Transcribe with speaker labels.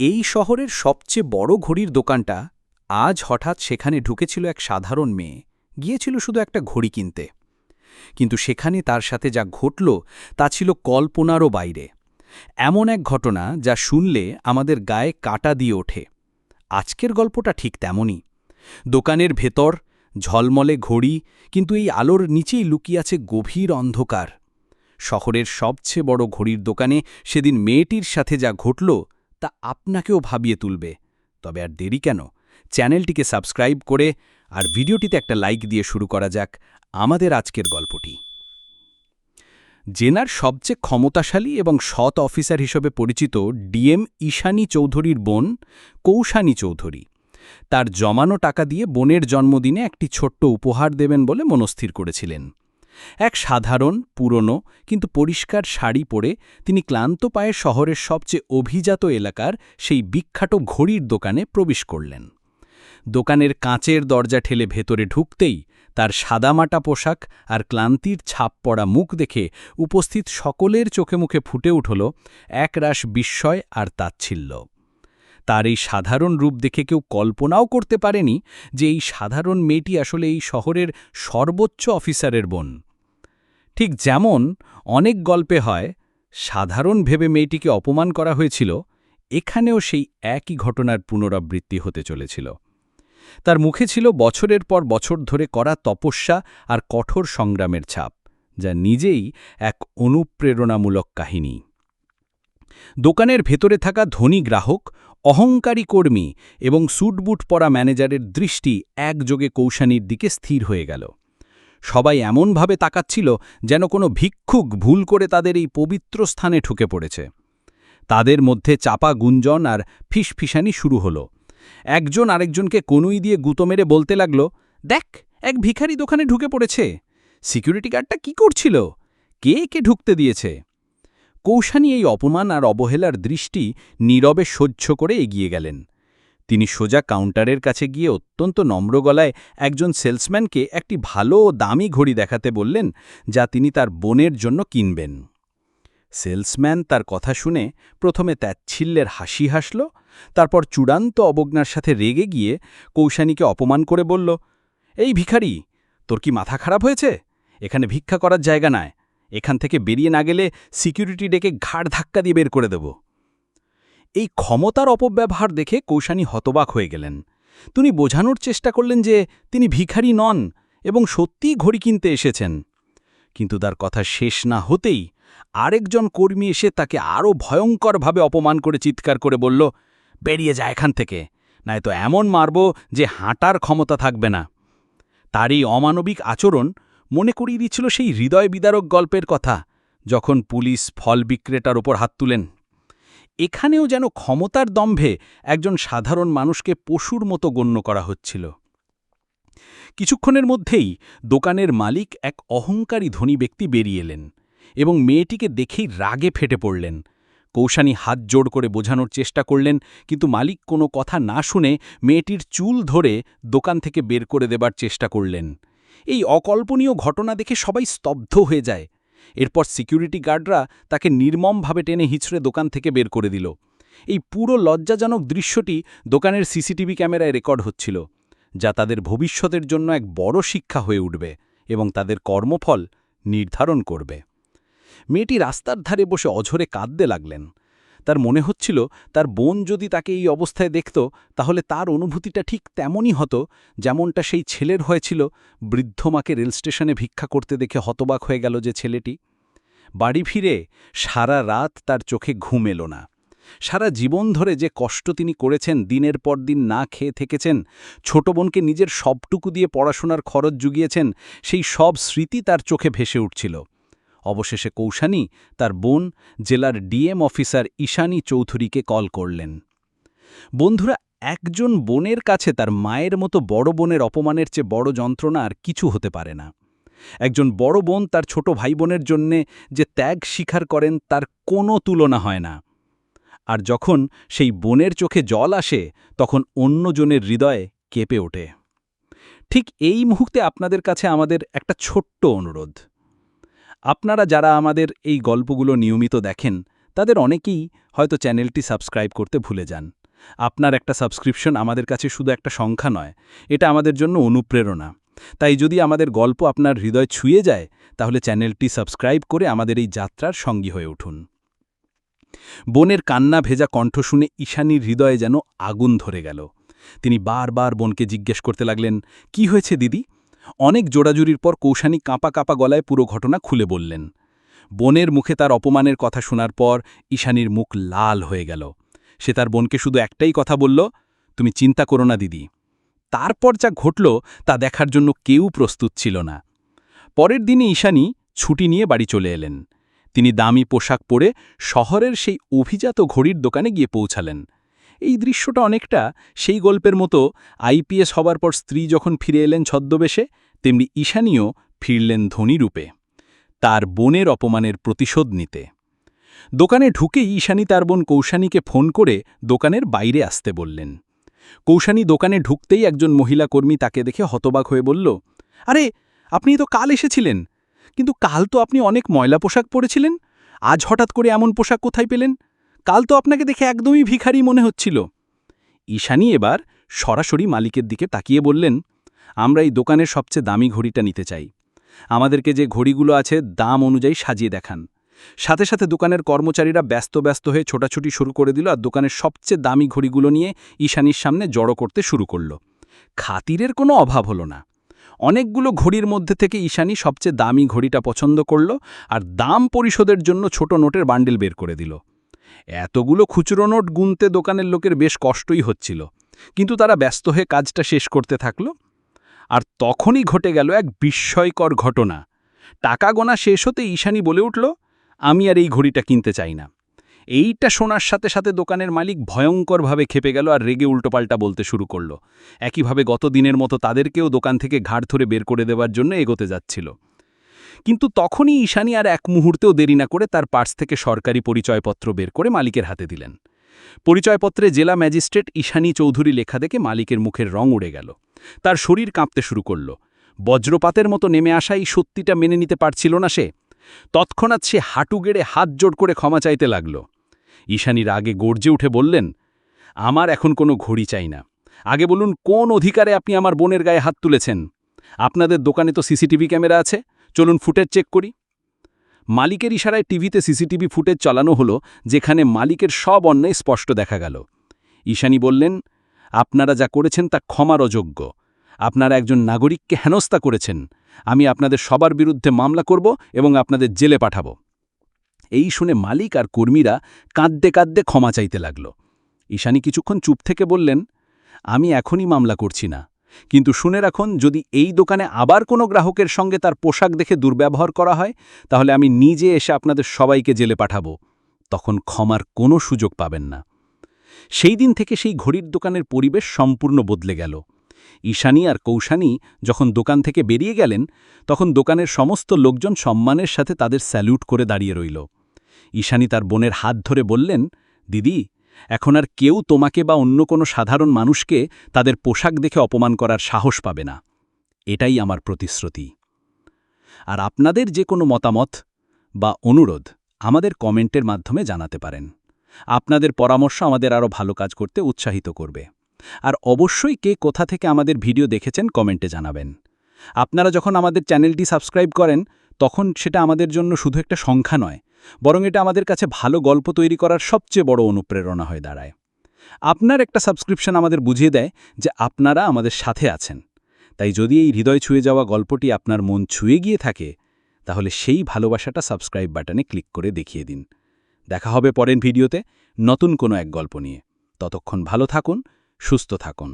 Speaker 1: এই শহরের সবচেয়ে বড় ঘড়ির দোকানটা আজ হঠাৎ সেখানে ঢুকেছিল এক সাধারণ মেয়ে। গিয়েছিল শুধু একটা ঘড়ি কিনতে। কিন্তু সেখানে তার সাথে যা ঘটল তা ছিল কল্পনারও বাইরে। এমন এক ঘটনা যা শুনলে আমাদের গায়ে কাটা দিয়ে ওঠে। আজকের গল্পটা ঠিক তেমনই। দোকানের ভেতর, ঝলমলে ঘড়ি, কিন্তু এই আলোর নিচেই লুকিয়ে আছে গভীর অন্ধকার। শহরের সবচেয়ে বড় ঘড়ির দোকানে সেদিন মেয়েটির সাথে যা ঘটল তা আপনাকেও ভাবিয়ে তুলবে। তবে আর দেরি কেন? চ্যানেলটিকে সাবস্ক্রাইব করে আর ভিডিওটিতে একটা লাইক দিয়ে শুরু করা যাক আমাদের আজকের গল্পটি। জেনার সবচেয়ে ক্ষমতাশালী এবং সৎ অফিসার হিসেবে পরিচিত ডিএম ঈশানী চৌধুরীর বোন কৌশানী চৌধুরী। তার জমানো টাকা দিয়ে বোনের জন্মদিনে একটি ছোট্ট উপহার দেবেন বলে মনস্থির করেছিলেন। এক সাধারণ, পুরনো, কিন্তু পরিষ্কার শাড়ি পরে তিনি ক্লান্ত পায়ে শহরের সবচেয়ে অভিজাত এলাকার সেই বিখ্যাত ঘড়ির দোকানে প্রবেশ করলেন। দোকানের কাঁচের দরজা ঠেলে ভেতরে ঢুকতেই তার সাদামাটা পোশাক আর ক্লান্তির ছাপ পড়া মুখ দেখে উপস্থিত সকলের চোখে মুখে ফুটে উঠল একরাশ বিস্ময় আর তাচ্ছিল্য। তার এই সাধারণ রূপ দেখে কেউ কল্পনাও করতে পারেনি যে এই সাধারণ মেয়েটি আসলে এই শহরের সর্বোচ্চ অফিসারের বোন। ঠিক যেমন অনেক গল্পে হয়, সাধারণ ভেবে মেয়েটিকে অপমান করা হয়েছিল, এখানেও সেই একই ঘটনার পুনরাবৃত্তি হতে চলেছিল। তার মুখে ছিল বছরের পর বছর ধরে করা তপস্যা আর কঠোর সংগ্রামের ছাপ, যা নিজেই এক অনুপ্রেরণামূলক কাহিনী। দোকানের ভেতরে থাকা ধনী গ্রাহক, অহংকারী কর্মী এবং স্যুটবুট পরা ম্যানেজারের দৃষ্টি একযোগে কৌশানীর দিকে স্থির হয়ে গেল। সবাই এমনভাবে তাকাচ্ছিল যেন কোনো ভিক্ষুক ভুল করে তাদের এই পবিত্র স্থানে ঠুকে পড়েছে। তাদের মধ্যে চাপা গুঞ্জন আর ফিসফিসানি শুরু হলো। একজন আরেকজনকে কনুই দিয়ে গুঁতো মেরে বলতে লাগল, দেখ, এক ভিখারি দোকানে ঢুকে পড়েছে। সিকিউরিটি গার্ডটা কি করছিল? কে কে ঢুকতে দিয়েছে? কৌশানী এই অপমান আর অবহেলার দৃষ্টি নীরবে সহ্য করে এগিয়ে গেলেন। তিনি সোজা কাউন্টারের কাছে গিয়ে অত্যন্ত নম্র গলায় একজন সেলসম্যানকে একটি ভালো ও দামি ঘড়ি দেখাতে বললেন, যা তিনি তার বোনের জন্য কিনবেন। সেলসম্যান তার কথা শুনে প্রথমে ত্যাচ্ছিল্যের হাসি হাসল, তারপর চূড়ান্ত অবজ্ঞার সাথে রেগে গিয়ে কৌশানীকে অপমান করে বলল, এই ভিখারি, তোর কি মাথা খারাপ হয়েছে? এখানে ভিক্ষা করার জায়গা নয় এখান থেকে বেরিয়ে না গেলে সিকিউরিটি ডেকে ঘাড় ধাক্কা দিয়ে বের করে দেব। এই ক্ষমতার অপব্যবহার দেখে কৌশানী হতবাক হয়ে গেলেন। তিনি বোঝানোর চেষ্টা করলেন যে তিনি ভিখারি নন এবং সত্যিই ঘড়ি কিনতে এসেছেন। কিন্তু তার কথা শেষ না হতেই আরেকজন কর্মী এসে তাকে আরও ভয়ঙ্করভাবে অপমান করে চিৎকার করে বলল, বেরিয়ে যায় এখান থেকে, নয়তো এমন মারব যে হাঁটার ক্ষমতা থাকবে না। তার এই অমানবিক আচরণ মনে করিয়ে দিচ্ছিল সেই হৃদয় বিদারক গল্পের কথা, যখন পুলিশ ফল বিক্রেতার ওপর হাত তুলেন। এখানেও যেন ক্ষমতার দম্ভে একজন সাধারণ মানুষকে পশুর মতো গণ্য করা হচ্ছিল। কিছুক্ষণের মধ্যেই দোকানের মালিক এক অহংকারী ধনী ব্যক্তি বেরিয়ে এলেন এবং মেয়েটিকে দেখেই রাগে ফেটে পড়লেন। কৌশানী হাত জোড় করে বোঝানোর চেষ্টা করলেন, কিন্তু মালিক কোনো কথা না শুনে মেয়েটির চুল ধরে দোকান থেকে বের করে দেবার চেষ্টা করলেন। এই অকল্পনীয় ঘটনা দেখে সবাই স্তব্ধ হয়ে যায়। এরপর সিকিউরিটি গার্ডরা তাকে নির্মমভাবে টেনে হিঁচড়ে দোকান থেকে বের করে দিল। এই পুরো লজ্জাজনক দৃশ্যটি দোকানের সিসিটিভি ক্যামেরায় রেকর্ড হচ্ছিল, যা তাদের ভবিষ্যতের জন্য এক বড় শিক্ষা হয়ে উঠবে এবং তাদের কর্মফল নির্ধারণ করবে। মেয়েটি রাস্তার ধারে বসে অঝরে কাঁদতে লাগলেন। তার মনে হচ্ছিল তার বোন যদি তাকে এই অবস্থায় দেখত, তাহলে তার অনুভূতিটা ঠিক তেমনই হতো যেমনটা সেই ছেলের হয়েছিল। বৃদ্ধ মাকে রেল স্টেশনে ভিক্ষা করতে দেখে হতবাক হয়ে গেল যে ছেলেটি। বাড়ি ফিরে সারা রাত তার চোখে ঘুম এলো না। সারা জীবন ধরে যে কষ্ট তিনি করেছেন, দিনের পর দিন না খেয়ে থেকেছেন, ছোট বোনকে নিজের সবটুকু দিয়ে পড়াশোনার খরচ জুগিয়েছেন, সেই সব স্মৃতি তার চোখে ভেসে উঠছিল। অবশেষে কৌশানী তার বোন, জেলার ডিএম অফিসার ঈশানী চৌধুরীকে কল করলেন। বন্ধুরা, একজন বোনের কাছে তার মায়ের মতো বড় বোনের অপমানের চেয়ে বড় যন্ত্রণা আর কিছু হতে পারে না। একজন বড় বোন তার ছোট ভাই বোনের জন্যে যে ত্যাগ স্বীকার করেন তার কোনো তুলনা হয় না। আর যখন সেই বোনের চোখে জল আসে, তখন অন্যজনের হৃদয়ে কেঁপে ওঠে। ঠিক এই মুহূর্তে আপনাদের কাছে আমাদের একটা ছোট্ট অনুরোধ। আপনারা যারা আমাদের এই গল্পগুলো নিয়মিত দেখেন, তাদের অনেকেই হয়তো চ্যানেলটি সাবস্ক্রাইব করতে ভুলে যান। আপনার একটা সাবস্ক্রিপশন আমাদের কাছে শুধু একটা সংখ্যা নয়, এটা আমাদের জন্য অনুপ্রেরণা। তাই যদি আমাদের গল্প আপনার হৃদয় ছুঁয়ে যায়, তাহলে চ্যানেলটি সাবস্ক্রাইব করে আমাদের এই যাত্রার সঙ্গী হয়ে উঠুন। বোনের কান্না ভেজা কণ্ঠ শুনে ঈশানীর হৃদয়ে যেন আগুন ধরে গেল। তিনি বারবার বোনকে জিজ্ঞেস করতে লাগলেন, কি হয়েছে দিদি? অনেক জোড়াজুরির পর কৌশানী কাঁপা কাঁপা গলায় পুরো ঘটনা খুলে বললেন। বোনের মুখে তার অপমানের কথা শোনার পর ঈশানীর মুখ লাল হয়ে গেল। সে তার বোনকে শুধু একটাই কথা বলল, তুমি চিন্তা করো না, দিদি। তারপর যা ঘটল তা দেখার জন্য কেউ প্রস্তুত ছিল না। পরের দিনে ঈশানী ছুটি নিয়ে বাড়ি চলে এলেন। তিনি দামি পোশাক পরে শহরের সেই অভিজাত ঘড়ির দোকানে গিয়ে পৌঁছালেন। এই দৃশ্যটা অনেকটা সেই গল্পের মতো আইপিএস হবার পর স্ত্রী যখন ফিরে এলেন ছদ্মবেশে, তেমনি ঈশানীও ফিরলেন ধনী রূপে তার বোনের অপমানের প্রতিশোধ নিতে। দোকানে ঢুকেই ঈশানী তার বোন কৌশানীকে ফোন করে দোকানের বাইরে আসতে বললেন। কৌশানী দোকানে ঢুকতেই একজন মহিলা কর্মী তাকে দেখে হতবাক হয়ে বলল, আরে, আপনি তো কাল এসেছিলেন, কিন্তু কাল তো আপনি অনেক ময়লা পোশাক পরেছিলেন, আজ হঠাৎ করে এমন পোশাক কোথায় পেলেন? কাল তো আপনাকে দেখে একদমই ভিখারি মনে হচ্ছিল। ঈশানী এবার সরাসরি মালিকের দিকে তাকিয়ে বললেন, আমরা এই দোকানের সবচেয়ে দামি ঘড়িটা নিতে চাই। আমাদেরকে যে ঘড়িগুলো আছে দাম অনুযায়ী সাজিয়ে দেখান। সাথে সাথে দোকানের কর্মচারীরা ব্যস্ত ব্যস্ত হয়ে ছোটাছুটি শুরু করে দিল আর দোকানের সবচেয়ে দামি ঘড়িগুলো নিয়ে ঈশানীর সামনে জড়ো করতে শুরু করল। খাতিরের কোনো অভাব হলো না। অনেকগুলো ঘড়ির মধ্যে থেকে ঈশানী সবচেয়ে দামি ঘড়িটা পছন্দ করল আর দাম পরিশোধের জন্য ছোট নোটের বান্ডেল বের করে দিল। এতগুলো খুচরো নোট গুনতে দোকানের লোকের বেশ কষ্টই হচ্ছিল। কিন্তু তারা ব্যস্ত হয়ে কাজটা শেষ করতে থাকল। আর তখনই ঘটে গেল এক বিস্ময়কর ঘটনা। টাকা গোনা শেষ হতে ঈশানি বলে উঠল, আমি আর এই ঘড়িটা কিনতে চাই না। এইটা শোনার সাথে সাথে দোকানের মালিক ভয়ঙ্করভাবে খেপে গেল আর রেগে উল্টোপাল্টা বলতে শুরু করল। একইভাবে গত দিনের মতো তাদেরকেও দোকান থেকে ঘাড় ধরে বের করে দেওয়ার জন্য এগোতে যাচ্ছিল। কিন্তু তখনই ঈশানী আর এক মুহূর্তেও দেরি না করে তার পার্স থেকে সরকারি পরিচয়পত্র বের করে মালিকের হাতে দিলেন। পরিচয়পত্রে জেলা ম্যাজিস্ট্রেট ঈশানী চৌধুরী লেখা দেখে মালিকের মুখের রং উড়ে গেল। তার শরীর কাঁপতে শুরু করল। বজ্রপাতের মতো নেমে আসা এই সত্যিটা মেনে নিতে পারছিল না সে। তৎক্ষণাৎ সে হাঁটু গেড়ে হাত জোড় করে ক্ষমা চাইতে লাগল। ঈশানীর আগে গর্জে উঠে বললেন, আমার এখন কোনো ঘড়ি চাই না। আগে বলুন, কোন অধিকারে আপনি আমার বোনের গায়ে হাত তুলেছেন? আপনাদের দোকানে তো সিসিটিভি ক্যামেরা আছে। চলুন ফুটেজ চেক করি। মালিকের ইশারায় টিভিতে সিসিটিভি ফুটেজ চালানো হলো, যেখানে মালিকের সব অন্যায় স্পষ্ট দেখা গেল। ঈশানী বললেন, আপনারা যা করেছেন তা ক্ষমার অযোগ্য। আপনারা একজন নাগরিককে হেনস্থা করেছেন। আমি আপনাদের সবার বিরুদ্ধে মামলা করব এবং আপনাদের জেলে পাঠাব। এই শুনে মালিক আর কর্মীরা কাঁদতে কাঁদতে ক্ষমা চাইতে লাগল। ঈশানী কিছুক্ষণ চুপ থেকে বললেন, আমি এখনই মামলা করছি না। কিন্তু শুনে রাখুন, যদি এই দোকানে আবার কোনো গ্রাহকের সঙ্গে তার পোশাক দেখে দুর্ব্যবহার করা হয়, তাহলে আমি নিজে এসে আপনাদের সবাইকে জেলে পাঠাবো। তখন ক্ষমার কোনো সুযোগ পাবেন না। সেই দিন থেকে সেই ঘড়ির দোকানের পরিবেশ সম্পূর্ণ বদলে গেল। ঈশানী আর কৌশানী যখন দোকান থেকে বেরিয়ে গেলেন, তখন দোকানের সমস্ত লোকজন সম্মানের সাথে তাদের স্যালুট করে দাঁড়িয়ে রইল। ঈশানী তার বোনের হাত ধরে বললেন, দিদি এখন আর কেউ তোমাকে বা অন্য কোনো সাধারণ মানুষকে তাদের পোশাক দেখে অপমান করার সাহস পাবে না। এটাই আমার প্রতিশ্রুতি। আর আপনাদের যে কোনো মতামত বা অনুরোধ আমাদের কমেন্টের মাধ্যমে জানাতে পারেন। আপনাদের পরামর্শ আমাদের আরও ভালো কাজ করতে উৎসাহিত করবে। আর অবশ্যই কে কোথা থেকে আমাদের ভিডিও দেখেছেন কমেন্টে জানাবেন। আপনারা যখন আমাদের চ্যানেলটি সাবস্ক্রাইব করেন, তখন সেটা আমাদের জন্য শুধু একটা সংখ্যা নয় বরং এটা আমাদের কাছে ভালো গল্প তৈরি করার সবচেয়ে বড় অনুপ্রেরণা হয়ে দাঁড়ায়। আপনার একটা সাবস্ক্রিপশন আমাদের বুঝিয়ে দেয় যে আপনারা আমাদের সাথে আছেন। তাই যদি এই হৃদয় ছুঁয়ে যাওয়া গল্পটি আপনার মন ছুঁয়ে গিয়ে থাকে, তাহলে সেই ভালোবাসাটা সাবস্ক্রাইব বাটনে ক্লিক করে দেখিয়ে দিন। দেখা হবে পরের ভিডিওতে নতুন কোনো এক গল্প নিয়ে। ততক্ষণ ভালো থাকুন, সুস্থ থাকুন।